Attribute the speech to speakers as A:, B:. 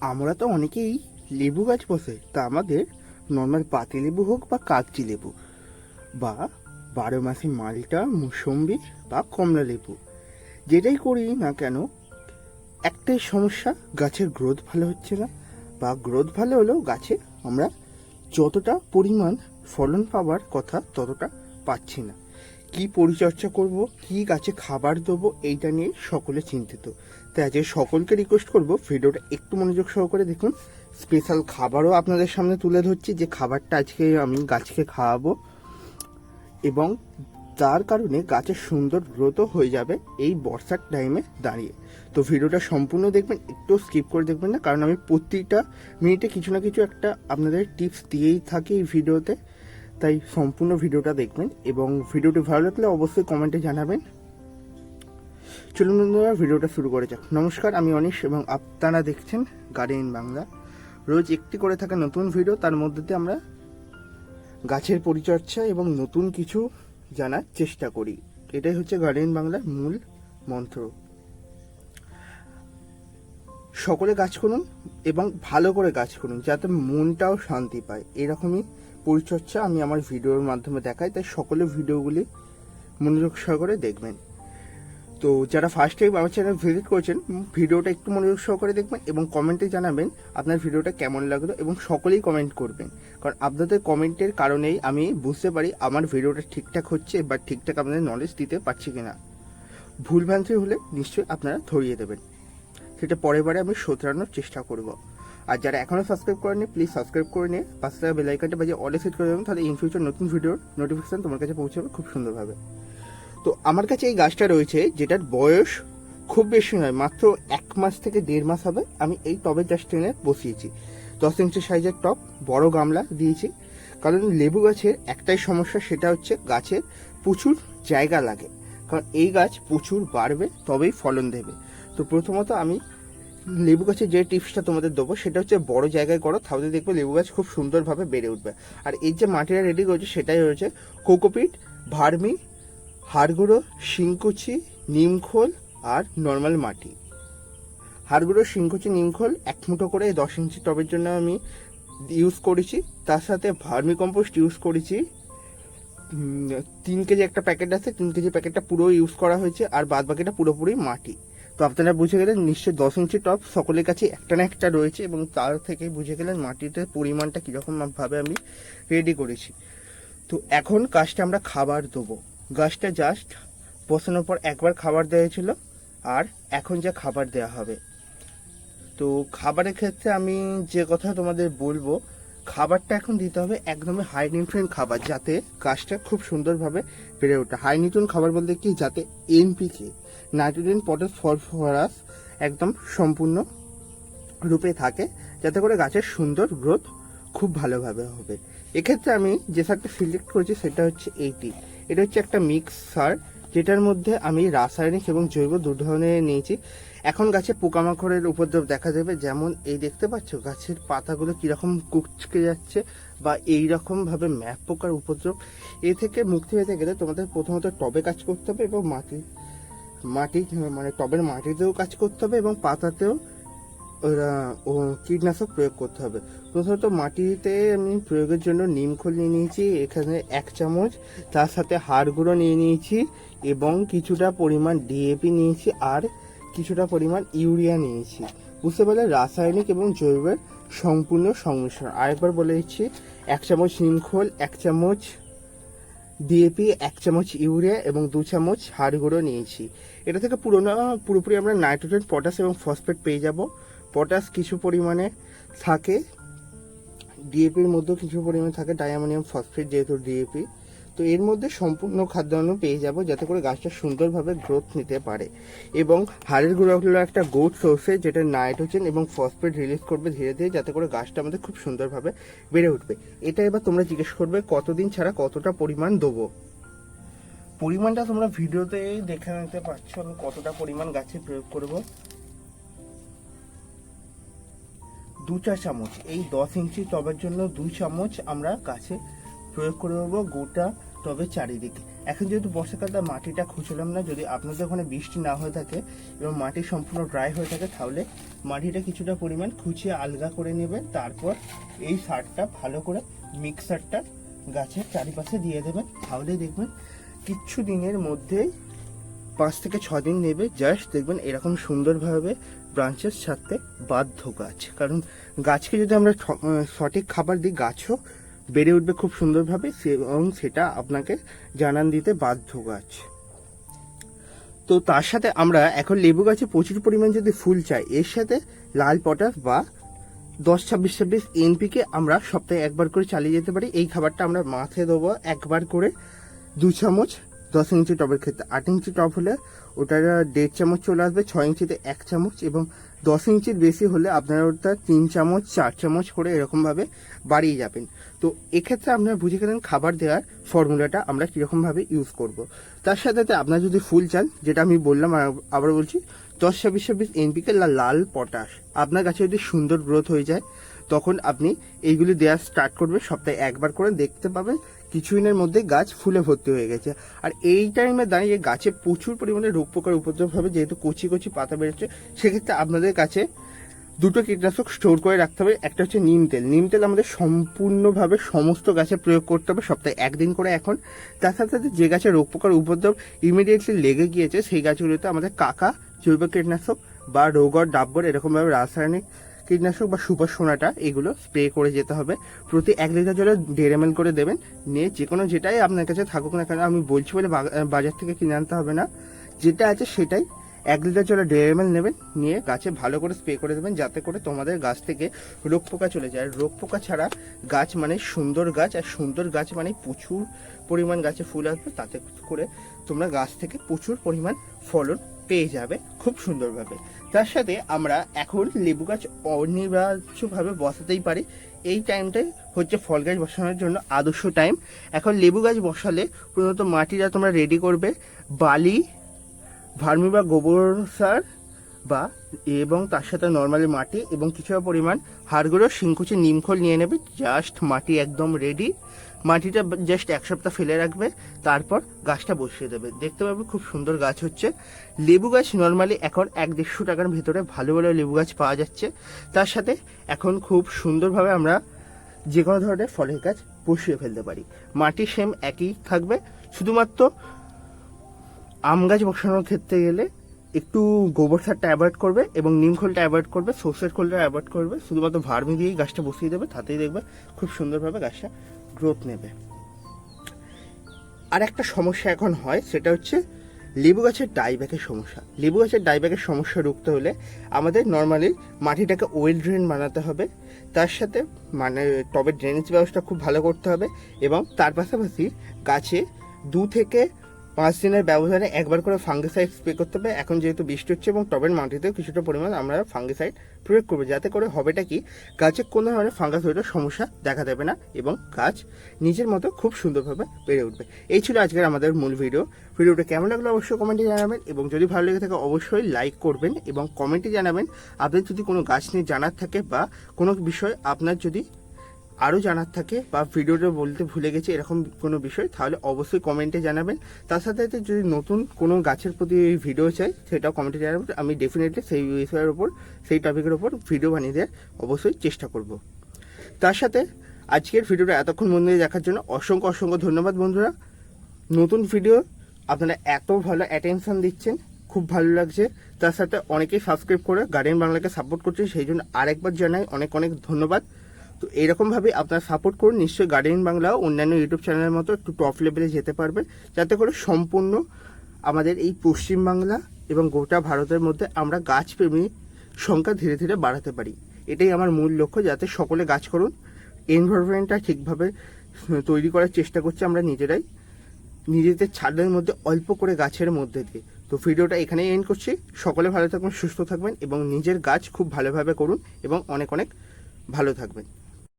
A: আমরা তো অনেকেই লেবু গাছ বসে, তা আমাদের নর্মাল পাতি লেবু হোক বা কাগজি লেবু বা বারো মাসি মালটা মুসম্বি বা কমলা লেবু। যেটাই করি না কেন, একটাই সমস্যা, গাছের গ্রোথ ভালো হচ্ছে না বা গ্রোথ ভালো হলেও গাছে আমরা যতটা পরিমাণ ফলন পাওয়ার কথা ততটা পাচ্ছি না। কি পরিচর্যা করব, কি গাছে খাবার দেবো, এইটা নিয়ে সকলে চিন্তিত। তাই আজকে সকলকে রিকোয়েস্ট করব, ভিডিওটা একটু মনোযোগ সহকারে দেখুন। স্পেশাল খাবারও আপনাদের সামনে তুলে ধরছি, যে খাবারটা আজকে আমি গাছকে খাওয়াবো। এবং তার কারণে গাছের সুন্দর গ্রোথও হয়ে যাবে এই বর্ষার টাইমে দাঁড়িয়ে। তো ভিডিওটা সম্পূর্ণ দেখবেন, একটু স্কিপ করে দেখবেন না, কারণ আমি প্রতিটা মিনিটে কিছু না কিছু একটা আপনাদের টিপস দিয়েই থাকি এই ভিডিওতে। তাই সম্পূর্ণ ভিডিওটা দেখবেন এবং ভিডিওটি ভালো লাগলে অবশ্যই কমেন্টে জানাবেন। চলুন বন্ধুরা, ভিডিওটা শুরু করে যাক। নমস্কার, আমি অনিশ এবং আপনারা দেখছেন গার্ডেন বাংলা। রোজ একটি করে থাকা নতুন ভিডিও, তার মধ্যে আমরা গাছের পরিচর্যা এবং নতুন কিছু জানার চেষ্টা করি। এটাই হচ্ছে গার্ডেন বাংলার মূল মন্ত্র। সকলে গাছ করুন এবং ভালো করে গাছ করুন, যাতে মনটাও শান্তি পায়। এরকমই পরিচর্যা আমি আমার ভিডিওর মাধ্যমে দেখাই, তাই সকলে ভিডিওগুলি মনোযোগ সহকারে দেখবেন। তো যারা ফার্স্ট টাইম আমার চ্যানেল ভিজিট করেছেন, ভিডিওটা একটু মনোযোগ সহকারে দেখবেন এবং কমেন্টে জানাবেন আপনার ভিডিওটা কেমন লাগল এবং সকলেই কমেন্ট করবেন। কারণ আপনাদের কমেন্টের কারণেই আমি বুঝতে পারি আমার ভিডিওটা ঠিকঠাক হচ্ছে বা ঠিকঠাক আপনাদের নলেজ দিতে পারছি কিনা। ভুলভ্রান্তি হলে নিশ্চয়ই আপনারা ধরিয়ে দেবেন। সেটা পরের বারে আমি শোধরানোর চেষ্টা করব। আর যারা এখনও সাবস্ক্রাইব করেনি প্লিজ সাবস্ক্রাইব করে নিয়ে পাশে থাকা বেলাইকানটা বাজিয়ে অলে সেট করে দেবেন, তাহলে ইন ফিউচার নতুন ভিডিওর নোটিফিকেশন তোমার কাছে পৌঁছাবে খুব সুন্দরভাবে। তো আমার কাছে এই গাছটা রয়েছে, যেটার বয়স খুব বেশি নয়, মাত্র এক মাস থেকে দেড় মাস হবে, আমি এই টবের জাস্ট টেনে বসিয়েছি। দশ ইঞ্চি সাইজের টপ বড় গামলা দিয়েছি, কারণ লেবু গাছের একটাই সমস্যা সেটা হচ্ছে গাছের প্রচুর জায়গা লাগে, কারণ এই গাছ প্রচুর বাড়বে, তবেই ফলন দেবে। তো প্রথমত আমি লেবু গাছের যে টিপসটা তোমাদের দেবো, সেটা হচ্ছে বড় জায়গায় করো, তাহলে দেখবে লেবু গাছ খুব সুন্দরভাবে বেড়ে উঠবে। আর এই যে মাটিটা রেডি করেছে, সেটাই হয়েছে কোকোপিট, ভার্মি, হাড়গুঁড়ো, শিংকুচি, নিমখোল আর নর্মাল মাটি। হাড়গুঁড়ো, শিংকুচি, নিমখোল এক মুঠো করে দশ ইঞ্চি টবের জন্য আমি ইউজ করেছি। তার সাথে ভার্মি কম্পোস্ট ইউজ করেছি। তিন কেজি একটা প্যাকেট আছে, তিন কেজি প্যাকেটটা পুরো ইউজ করা হয়েছে, আর বাদ বাকিটা পুরোপুরি মাটি। তো আপনারা বুঝে গেলেন নিশ্চয়ই দশ ইঞ্চি টপ সকলের কাছে একটা না একটা রয়েছে এবং তার থেকে বুঝে গেলেন মাটিতে পরিমাণটা কীরকম ভাবে আমি রেডি করেছি। তো এখন গাছটা আমরা খাবার দেবো। গাছটা জাস্ট বসানোর পর একবার খাবার দেওয়া ছিল আর এখন যা খাবার দেওয়া হবে। তো খাবারের ক্ষেত্রে আমি যে কথা তোমাদের বলব, খাবারটা এখন দিতে হবে একদমই হাই নিউট্রিয়েন্ট খাবার যাতে গাছটা খুব সুন্দরভাবে বেড়ে ওঠে। হাই নিউট্রিয়েন্ট খাবার বলতে কি? যাতে এনপিকে নাইট্রোজেন পটাশ ফসফরাস একদম সম্পূর্ণ রূপে থাকে, যাতে করে গাছের সুন্দর গ্রোথ খুব ভালোভাবে হবে। এক্ষেত্রে আমি যে সারটা সিলেক্ট করেছি সেটা হচ্ছে এইটি। এটা হচ্ছে একটা মিক্স সার, যেটার মধ্যে আমি রাসায়নিক এবং জৈব দু ধরনের নিয়েছি। এখন গাছে পোকামাকড়ের উপদ্রব দেখা যাবে যেমন এই দেখতে পাচ্ছ, গাছের পাতাগুলো কীরকম কুচকে যাচ্ছে বা এই রকম ভাবে ম্যাপ পোকার উপদ্রব। এ থেকে মুক্তি পেতে গেলে তোমাদের প্রথমত টবে কাজ করতে হবে এবং মাটি মাটি মানে টবের মাটিতেও কাজ করতে হবে এবং পাতাতেও কীটনাশক প্রয়োগ করতে হবে। প্রথমত মাটিতে আমি প্রয়োগের জন্য নিমখোল নিয়ে নিয়েছি, এখানে এক চামচ। তার সাথে হাড় গুঁড়ো নিয়ে নিয়েছি এবং কিছুটা পরিমাণ ডিএপি নিয়েছি আর কিছুটা পরিমাণ ইউরিয়া নিয়েছি। বুঝতে পারলে রাসায়নিক এবং জৈবের সম্পূর্ণ সংমিশ্রণ। আরেকবার বলে দিচ্ছি, এক চামচ নিমখোল এক চামচ ডিএপি এক চামচ ইউরিয়া এবং দু চামচ হাড় গুঁড়ো নিয়েছি। এটা থেকে পুরোনো, পুরোপুরি আমরা নাইট্রোজেন, পটাশ এবং ফসফেট পেয়ে যাব। পটাশ কিছু পরিমাণে থাকে। ডিএপির মধ্যেও কিছু পরিমাণে থাকে। ডায়ামোনিয়াম ফসফেট যেহেতু ডিএপি তো এর মধ্যে সম্পূর্ণ খাদ্যান্ন পেয়ে যাব যাতে করে গাছটা সুন্দরভাবে গ্রোথ নিতে পারে। এবং হাড়ের গুঁড়ো হলো একটা গোড সোর্সে যেটা নাইট্রোজেন এবং ফসফেট রিলিজ করবে ধীরে ধীরে যাতে করে গাছটা আমাদের খুব সুন্দরভাবে বেড়ে উঠবে। এটা এবার তোমরা জিজ্ঞেস করবে, কতদিন ছাড়া কতটা পরিমাণ দেবো? পরিমাণটা তোমরা ভিডিওতে দেখে নিতে পারছ আমি কতটা পরিমাণ গাছে প্রয়োগ করব। দু চা চামচ, এই দশ ইঞ্চি টবের জন্য দু চামচ আমরা গাছে প্রয়োগ করে দেবো গোটা টবের চারিদিকে। এখন যেহেতু বর্ষাকালটা মাটিটা খুঁজলাম না। যদি আপনাদের ওখানে বৃষ্টি না হয়ে থাকে এবং মাটি সম্পূর্ণ ড্রাই হয়ে থাকে, তাহলে মাটিটা কিছুটা পরিমাণ খুঁচিয়ে আলগা করে নেবেন। তারপর এই সারটা ভালো করে মিক্সারটা গাছের চারিপাশে দিয়ে দেবেন। তাহলে দেখবেন কিচ্ছু দিনের মধ্যেই পাঁচ থেকে ছ দিন নেবে। জাস্ট দেখবেন এরকম সুন্দরভাবে ব্রাঞ্চেস ছাড়তে বাধ্য গাছ। কারণ গাছকে যদি আমরা সঠিক খাবার দিই, গাছও বেড়ে উঠবে খুব সুন্দরভাবে এবং সেটা আপনাকে জানান দিতে বাধ্য গাছ। তো তার সাথে আমরা এখন লেবু গাছে প্রচুর পরিমাণ যদি ফুল চাই, এর সাথে লাল পটাশ বা দশ ছাব্বিশ ছাব্বিশ এনপিকে আমরা সপ্তাহে একবার করে চালিয়ে যেতে পারি। এই খাবারটা আমরা মাথায় দেবো একবার করে। দু চামচ দশ ইঞ্চি টবের ক্ষেত্রে আট ইঞ্চি টব হলে ওটা দেড় চামচ চলে আসবে, ছয় ইঞ্চিতে এক চামচ এবং দশ ইঞ্চির বেশি হলে আপনারা ওটা তিন চামচ, চার চামচ করে এরকমভাবে বাড়িয়ে যাবেন। তো এক্ষেত্রে আপনারা বুঝে গেলেন খাবার দেওয়ার ফর্মুলাটা আমরা কীরকমভাবে ইউজ করব। তার সাথে সাথে আপনারা যদি ফুল চান, যেটা আমি বললাম আবার বলছি, দশ, ছাব্বিশ ছাব্বিশ এনপিকে লাল পটাশ। আপনার কাছে যদি সুন্দর গ্রোথ হয়ে যায়, তখন আপনি এইগুলি দেওয়া স্টার্ট করবেন, সপ্তাহে একবার করে দেখতে পাবেন। কিছুদিনের মধ্যে গাছ ফুলে ভর্তি হয়ে গেছে। আর এই টাইমে দাঁড়িয়ে গাছে প্রচুর পরিমাণে রোগ পোকার উপদ্রব হবে, যেহেতু কচি কচি পাতা বেরোচ্ছে, সেক্ষেত্রে আপনাদের কাছে দুটো কীটনাশক স্টোর করে রাখতে হবে। একটা হচ্ছে নিম তেল। নিম তেল আমাদের সম্পূর্ণভাবে সমস্ত গাছে প্রয়োগ করতে হবে সপ্তাহে একদিন করে এখন। তার সাথে সাথে যে গাছে রোগ পোকার উপদ্রব ইমিডিয়েটলি লেগে গিয়েছে, সেই গাছগুলোতে আমাদের কাকা জৈব কীটনাশক বা রোগর ডাব্বর এরকমভাবে রাসায়নিক কীটনাশক বা সুপার সোনাটা এগুলো স্প্রে করে যেতে হবে। প্রতি এক লিটার জলে দেড় এম করে দেবেন। নিয়ে যে কোনো যেটাই আপনার কাছে থাকুক না কেন, আমি বলছি বলে বাজার থেকে কিনে আনতে হবে না। যেটা আছে সেটাই এক লিটার জলে দেড় এম নেবেন। নিয়ে গাছে ভালো করে স্প্রে করে দেবেন যাতে করে তোমাদের গাছ থেকে রোগ পোকা চলে যায়। রোগ পোকা ছাড়া গাছ মানে সুন্দর গাছ, আর সুন্দর গাছ মানে প্রচুর পরিমাণ গাছে ফুল আসবে। তাতে করে তোমরা গাছ থেকে প্রচুর পরিমাণ ফলন পেয়ে যাবে খুব সুন্দরভাবে। তার সাথে আমরা এখন লেবু গাছ অনিবার্যভাবে বসাতেই পারি। এই টাইমটাই হচ্ছে ফল গাছ বসানোর জন্য আদর্শ টাইম এখন লেবু গাছ বসালে প্রধানত মাটিটা তোমরা রেডি করবে। বালি, ভার্মি বা গোবর সার বা এবং তার সাথে নর্মালি মাটি এবং কিছুটা পরিমাণ হাড়গুঁড়ো, শিংকুচি, নিমখোল নিয়ে নেবে। জাস্ট মাটি একদম রেডি মাটিটা জাস্ট এক সপ্তাহ ফেলে রাখবে, তারপর গাছটা বসিয়ে দেবে। দেখতে পাবে খুব সুন্দর গাছ হচ্ছে। লেবু গাছ নর্মালি এখন এক দেড়শো টাকার ভেতরে ভালো ভালো লেবু গাছ পাওয়া যাচ্ছে। তার সাথে এখন খুব সুন্দরভাবে আমরা যে কোনো ধরনের ফলের গাছ বসিয়ে ফেলতে পারি। মাটি সেম একই থাকবে। শুধুমাত্র আম গাছ বসানোর ক্ষেত্রে গেলে একটু গোবর সারটা অ্যাভয়েড করবে এবং নিম খোলটা অ্যাভয়েড করবে, সর্ষের খোলটা অ্যাভয়েড করবে। শুধুমাত্র ভার্মি দিয়েই গাছটা বসিয়ে দেবে, তাতেই দেখবে খুব সুন্দরভাবে গাছটা গ্রোথ নেবে। আর একটা সমস্যা এখন হয়, সেটা হচ্ছে লেবু গাছের ডাইব্যাকের সমস্যা। লেবু গাছের ডাইব্যাকের সমস্যা রুখতে হলে আমাদের নর্মালি মাটিটাকে ওয়েল ড্রেন বানাতে হবে। তার সাথে মানে টবের ড্রেনেজ ব্যবস্থা খুব ভালো করতে হবে এবং তার পাশাপাশি গাছে দু থেকে পাঁচ দিনের ব্যবধানে একবার করে ফাঙ্গিসাইড স্প্রে করতে হবে। এখন যেহেতু বৃষ্টি হচ্ছে এবং টবের মাটিতেও কিছুটা পরিমাণ আমরা ফাঙ্গিসাইড প্রয়োগ করব, যাতে করে হবেটা কি? গাছে কোনো ধরনের ফাঙ্গাস হইলেও সমস্যা দেখা দেবে না এবং গাছ নিজের মতো খুব সুন্দরভাবে বেড়ে উঠবে। এই ছিল আজকের আমাদের মূল ভিডিও। ভিডিওটা কেমন লাগল অবশ্যই কমেন্টে জানাবেন এবং যদি ভালো লেগে থাকে অবশ্যই লাইক করবেন এবং কমেন্টে জানাবেন। আপনার যদি কোনো গাছ নিয়ে জানার থাকে বা কোনো বিষয় আপনার যদি আরও জানার থাকে বা ভিডিওটা বলতে ভুলে গেছে এরকম কোনো বিষয়, তাহলে অবশ্যই কমেন্টে জানাবেন। তার সাথে সাথে যদি নতুন কোনো গাছের প্রতি ভিডিও চাই, সেটাও কমেন্টে জানাবেন। আমি ডেফিনেটলি সেই বিষয়ের ওপর, সেই টপিকের ওপর ভিডিও বানিয়ে দেওয়ার অবশ্যই চেষ্টা করব। তার সাথে আজকের ভিডিওটা এতক্ষণ মন দিয়ে দেখার জন্য অসংখ্য অসংখ্য ধন্যবাদ বন্ধুরা। নতুন ভিডিও আপনারা এত ভালো অ্যাটেনশন দিচ্ছেন, খুব ভালো লাগছে। তার সাথে অনেকেই সাবস্ক্রাইব করে গার্ডেন বাংলাকে সাপোর্ট করছে, সেই জন্য আরেকবার জানাই অনেক অনেক ধন্যবাদ। তো এরকমভাবে আপনারা সাপোর্ট করুন। নিশ্চয়ই গার্ডেন বাংলা অন্যান্য ইউটিউব চ্যানেলের মতো একটু টপ লেভেলে যেতে পারবেন। যাতে করে সম্পূর্ণ আমাদের এই পশ্চিমবাংলা এবং গোটা ভারতের মধ্যে আমরা গাছপ্রেমী সংখ্যা ধীরে ধীরে বাড়াতে পারি। এটাই আমার মূল লক্ষ্য, যাতে সকলে গাছ করুন। এনভায়রনমেন্টটা ঠিকভাবে তৈরি করার চেষ্টা করছি আমরা নিজেরাই। নিজেদের ছাদের মধ্যে অল্প করে গাছের মধ্যে দিয়ে। তো ভিডিওটা এখানেই এন্ড করছি। সকলে ভালো থাকবেন সুস্থ থাকবেন এবং নিজের গাছ খুব ভালোভাবে করুন এবং অনেক অনেক ভালো থাকবেন।